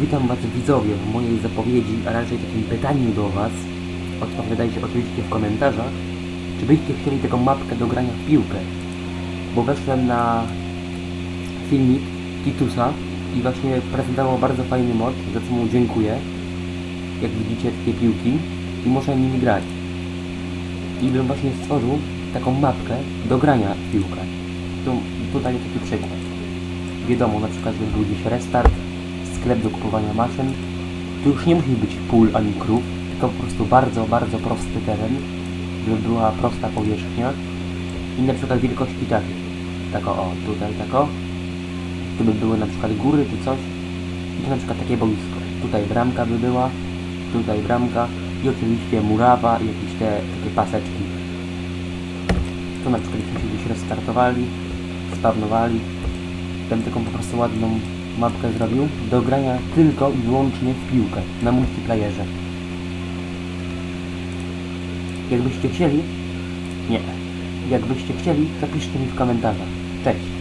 Witam Was widzowie w mojej zapowiedzi, a raczej takim pytaniu do Was. Odpowiadajcie oczywiście w komentarzach, czy byście chcieli taką mapkę do grania w piłkę. Bo weszłem na filmik Titusa i właśnie prezentował bardzo fajny mod, za co mu dziękuję. Jak widzicie takie piłki i można nimi grać. I bym właśnie stworzył taką mapkę do grania w piłkę. Tu, tutaj taki przykład. Wiadomo, na przykład, żeby był gdzieś restart, sklep do kupowania maszyn. Tu już nie musi być pól ani krów, tylko po prostu bardzo, bardzo prosty teren, żeby była prosta powierzchnia i na przykład wielkości takie. Tako o, tutaj tako. Tu by były na przykład góry czy coś. I na przykład takie boisko. Tutaj bramka by była, tutaj bramka i oczywiście murawa i jakieś te takie paseczki. Tu na przykład byśmy się gdzieś restartowali, spawnowali. Tam taką po prostu ładną mapkę zrobił do grania tylko i wyłącznie w piłkę na multiplayerze. Jakbyście chcieli, nie, jakbyście chcieli, zapiszcie mi w komentarzach. Cześć!